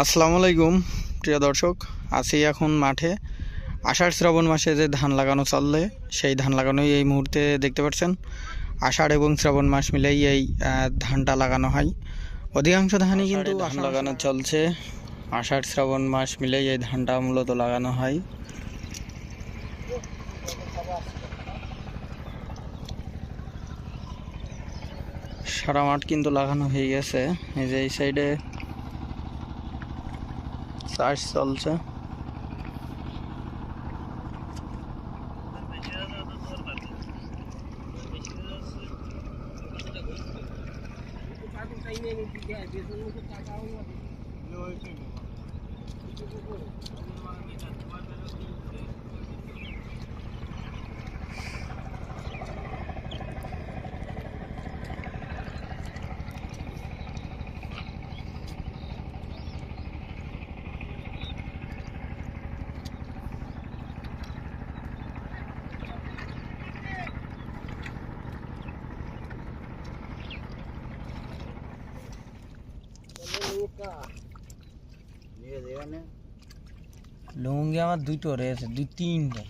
আসসালামু আলাইকুম প্রিয় দর্শক আছি এখন মাঠে। আষাঢ় শ্রাবণ মাসে যে ধান লাগানো চললে সেই ধান লাগানোই এই মুহূর্তে দেখতে পাচ্ছেন। আষাঢ় এবং শ্রাবণ মাস মিলেই এই ধানটা লাগানো হয়। অধিকাংশ ধানই কিন্তু ধান লাগানো চলছে। আষাঢ় শ্রাবণ মাস মিলেই এই ধানটা মূলত লাগানো হয়। সারা মাঠ কিন্তু লাগানো হয়ে গেছে। এই যে এই সাইডে চাষ চলছে লুঙ্গি আমার দুটো রয়েছে দুই তিনটে।